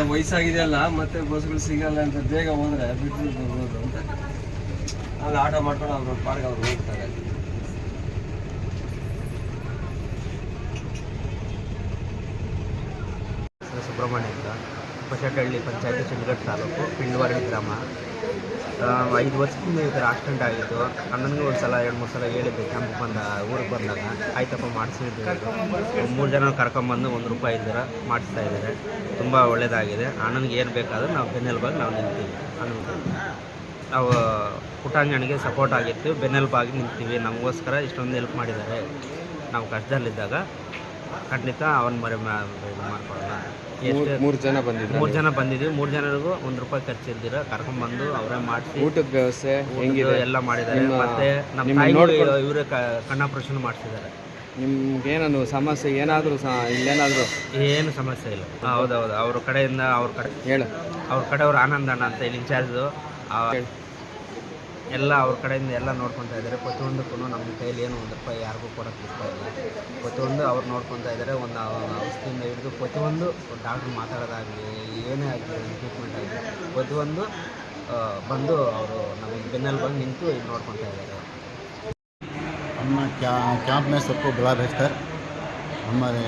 ಅಲ್ಲ ವಯಸ್ಸಾಗಿದೆಯಲ್ಲ, ಮತ್ತೆ ಬಸ್ಗಳು ಸಿಗಲ್ಲ ಅಂತ ಬೇಗ ಹೋದ್ರೆ ಬಿಟ್ಟು ಬರ್ಬೋದು ಅಂತ. ಅಲ್ಲಿ ಆಟೋ ಮಾಡ್ಕೊಂಡು ಅವ್ರ ಪಾರ್ಕ್ ಅವ್ರು ಹೋಗ್ತಾರೆ. ಸುಬ್ರಹ್ಮಣ್ಯ ಅಂತ. ಪಶಟಹಳ್ಳಿ ಪಂಚಾಯತಿ ಚಿಂಡಗಟ್ಟು ತಾಲೂಕು ಪಿಂಡವಾಡಿ ಗ್ರಾಮ. ಐದು ವರ್ಷದಿಂದ ಈ ಥರ ಆಕ್ಸಿಡೆಂಟ್ ಆಗಿತ್ತು ಅಣ್ಣನಿಗೆ ಒಂದು ಸಲ, ಎರಡು ಮೂರು ಸಲ ಹೇಳಿದ್ದೆ ಕ್ಯಾಂಪ್ ಬಂದ, ಊರಿಗೆ ಬಂದಾಗ. ಆಯ್ತಪ್ಪ ಮಾಡಿಸಿದ್ದೀವಿ ಮೂರು ಜನ ಕರ್ಕೊಂಬಂದು ಒಂದು ರೂಪಾಯಿ ಇದ್ದೀರ ಮಾಡಿಸ್ತಾ ಇದ್ದಾರೆ. ತುಂಬ ಒಳ್ಳೆಯದಾಗಿದೆ ಅಣ್ಣನಿಗೆ ಏನು ಬೇಕಾದರೂ ನಾವು ಬೆನ್ನೆಲುಬಾಗಿ ನಾವು ನಿಂತೀವಿ. ಅಣ್ಣನಿಗೆ ನಾವು ಪುಟಾಂಗಣಿಗೆ ಸಪೋರ್ಟ್ ಆಗಿತ್ತು. ಬೆನ್ನೆಲುಬಾಗಿ ನಿಂತೀವಿ. ನಮಗೋಸ್ಕರ ಇಷ್ಟೊಂದು ಹೆಲ್ಪ್ ಮಾಡಿದ್ದಾರೆ. ನಾವು ಕಷ್ಟದಲ್ಲಿದ್ದಾಗ ಖಂಡಿತ ಅವನ್ ಮರೆ ಇದು ಮಾಡ್ಕೊಳ್ಳೋಣ ಮೂರು ಜನ ಬಂದಿದ್ರು ಮೂರು ಜನ ಬಂದಿದ್ದೀವಿ. ಮೂರು ಜನರಿಗೂ ಒಂದು ರೂಪಾಯಿ ಖರ್ಚಿಲ್ದಿರ ಕರ್ಕೊಂಡ್ಬಂದು ಅವರೇ ಮಾಡಿಸಿ ಊಟದ ವ್ಯವಸ್ಥೆ ಹೆಂಗಿದೆ? ಎಲ್ಲ ಮಾಡಿದ್ದಾರೆ. ಮತ್ತೆ ನಮ್ಮ ತಾಯಿಗೂ ನೋಡ್ಕೊಂಡು- ಇವರೇ ಕಣ್ಣಾಪರೇಷನ್ ಮಾಡಿಸಿದ್ದಾರೆ. ನಿಮ್ಗೆ ಏನಾದ್ರು ಸಮಸ್ಯೆ ಏನಾದರೂ ಇಲ್ಲೇನಾದರೂ? ಏನು ಸಮಸ್ಯೆ ಇಲ್ಲ. ಹೌದೌದು. ಅವ್ರ ಕಡೆಯಿಂದ ಅವ್ರ ಕಡೆ ಹೇಳು. ಅವ್ರ ಕಡೆಯವ್ರು ಆನಂದ ಅಣ್ಣ ಅಂತ ಇಲ್ಲಿ ಇನ್ಚಾರ್ಜು ಎಲ್ಲ ಅವ್ರ ಕಡೆಯಿಂದ ಎಲ್ಲ ನೋಡ್ಕೊತಾ ಇದ್ದಾರೆ ಪ್ರತಿಯೊಂದಕ್ಕೂ ನಮ್ಮ ಕೈಯಲ್ಲಿ ಏನು ಒಂದು ರೂಪಾಯಿ ಯಾರಿಗೂ ಕೊಡೋಕ್ಕೆ ಇಷ್ಟ ಇಲ್ಲ ಪ್ರತಿಯೊಂದು ಅವ್ರು ನೋಡ್ಕೊತಾ ಇದ್ದಾರೆ ಒಂದು ಔಷಧಿಯಿಂದ ಹಿಡಿದು ಪ್ರತಿಯೊಂದು ಡಾಕ್ಟ್ರ್ ಮಾತಾಡೋದಾಗಲಿ ಏನೇ ಆಗಲಿ ಟ್ರೀಟ್ಮೆಂಟ್ ಆಗಲಿ ಪ್ರತಿಯೊಂದು ಆ, ಬಂದು ಅವರು ನಮಗೆ ಬೆನ್ನಲ್ಲಿ ಬಂದು ನಿಂತು ಇದು ನೋಡ್ಕೊತಾ ಇದ್ದಾರೆ हम क्या कैंप में सबको बुला भेजकर हमारे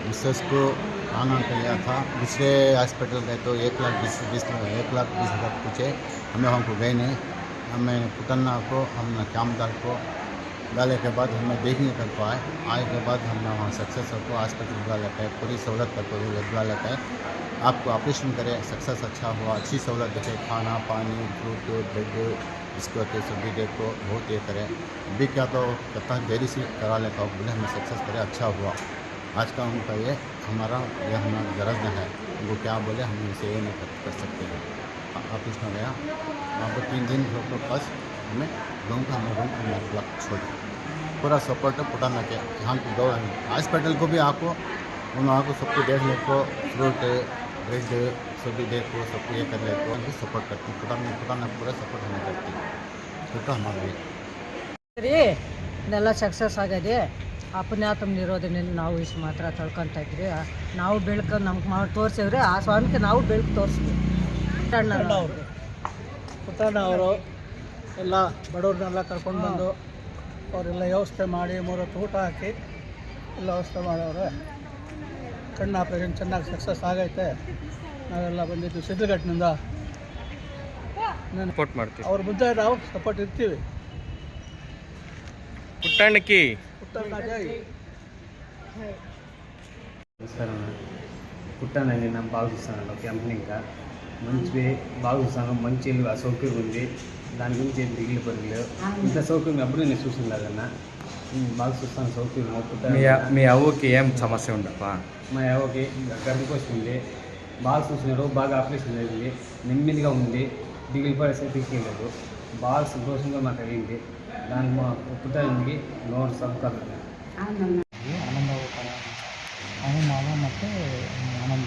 मिसेस को खाना लिया था दूसरे हॉस्पिटल गए तो एक लाख बीस बीस एक लाख बीस हज़ार पूछे हमें हमको गए नहीं हमें पुतन्ना को, हमने कैंपदार को डाले के बाद हमें देख नहीं कर पाए। आए के बाद हमने वहाँ सक्सेस को हॉस्पिटल बुला लेते हैं, पूरी सहूलत करते हुए बुला लेते हैं। आपको ऑपरेशन करें सक्सेस अच्छा हुआ, अच्छी सहूलत देखे, खाना, पानी फ्रूट ब्रेड बिस्कुट सब्ज़ी देखो, बहुत ये करें। अभी क्या तो कहता है देरी से करा लेता हूँ बोले हमें सक्सेस करे अच्छा हुआ। आज का उनका ये हमारा ये हमारा गरज है। वो क्या बोले, हम इसे ये नहीं कर सकते। हैं ऑफिस में गया वहाँ पर तीन दिन लोग के पास हमें गाँव का हमें रूम हमारे ब्लॉक छोड़ा पूरा सपोर्ट है पुटाना के यहाँ की गौ हॉस्पिटल को भी आपको उन वहाँ को सबको देख ले को फ्रूट ब्रेड सभी देखो सबको ये कर ले को उनको सपोर्ट करती पुटाना पुटाना पूरा सपोर्ट हमें करती तो हमारा ये ರೀ ಇದೆಲ್ಲ ಸಕ್ಸಸ್ ಆಗಿದೆ ಅಪನ್ಯಾತಮ್ ನಿರೋಧನೆಯಿಂದ ನಾವು ಇಷ್ಟು ಮಾತ್ರ ತಳ್ಕೊತಾ ಇದ್ರಿ ನಾವು ಬೆಳಕು ನಮ್ಗೆ ಮಾಡಿ ತೋರಿಸಿದ್ರೆ ಆ ಸ್ವಾಮಿಗೆ ನಾವು ಬೆಳಕು ತೋರಿಸ್ಬೇಕು ಪುಟ್ಟಣ್ಣ ಅವರು. ಎಲ್ಲ ಬಡವ್ರನ್ನೆಲ್ಲ ಕರ್ಕೊಂಡು ಬಂದು ಅವರೆಲ್ಲ ವ್ಯವಸ್ಥೆ ಮಾಡಿ ಮೂರು ಹೊತ್ತು ಊಟ ಹಾಕಿ ಎಲ್ಲ ವ್ಯವಸ್ಥೆ ಮಾಡೋರು. ಕಣ್ಣ ಆಪ್ರೇಷನ್ ಚೆನ್ನಾಗಿ ಸಕ್ಸಸ್ ಆಗೈತೆ. ನಾವೆಲ್ಲ ಬಂದಿದ್ದು ಸಿದ್ಧಗಟ್ಟಿನಿಂದ. ಸಪೋರ್ಟ್ ಮಾಡ್ತೀವಿ. ಅವ್ರ ಮುದ್ದೆ ನಾವು ಸಪೋರ್ಟ್ ಇರ್ತೀವಿ. ಪುಟ್ಟಣ್ಣಕ್ಕಿ ಪುಟ್ಟಣ್ಣ ಪುಟ್ಟಣ್ಣ ನಮ್ಮ ಭಾವಿಸ್ತಾನಲ್ಲ ಕ್ಯಾಂಪ್ನಿಂದ మంచి బాగా చూస్తాను మంచి ఇల్లు సౌకర్యం ఉంది దాని గురించి ఏం దిగులు పరుగులు ఇంత సౌకర్యం ఎప్పుడు నేను చూసింది కదన్నా ఉమ్, బాగా చూస్తాను సౌకర్యం పుట్ట మీ మీ అవ్వకి ఏం సమస్య ఉండప్ప మా యావకి గర్భకోశం ఉంది బాగా చూసినారు బాగా ఆపరేషన్ జరిగింది నెమ్మదిగా ఉంది దిగులు పడేసే తీసుకెళ్ళలేదు బాగా సంతోషంగా మాకు అయ్యింది దానికి మా పుట్టానికి లోన్ సౌకర్యం ಆನಂದ ಅವನು ಮಾವ ಮತ್ತು ಆನಂದ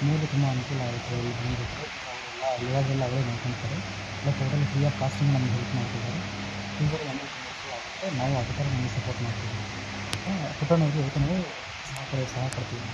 ಮೂರು ತುಂಬ ಅನುಕೂಲ ಆಗುತ್ತೆ ಇಲ್ಲಿ ಬಂದುಬಿಟ್ಟು ಅವರೆಲ್ಲ ಇವಾಗೆಲ್ಲ ಅವರೇ ನೋಡ್ಕೊತಾರೆ. ಎಲ್ಲ ಟೋಟಲ್ ಫ್ರೀ ಆಫ್ ಕಾಸ್ಟಿಂಗ್ ನಮ್ಗೆ ಹೆಲ್ಪ್ ಮಾಡ್ತಿದ್ದಾರೆ. ತುಂಬ ನಮಗೆ ಆಗುತ್ತೆ. ನಾವು ಅದೇ ನಮಗೆ ಸಪೋರ್ಟ್ ಮಾಡ್ತೀವಿ ಪುಟ್ಟಣ್ಣವ್ರಿಗೆ ಸಹ ಕೊಡ್ತೀವಿ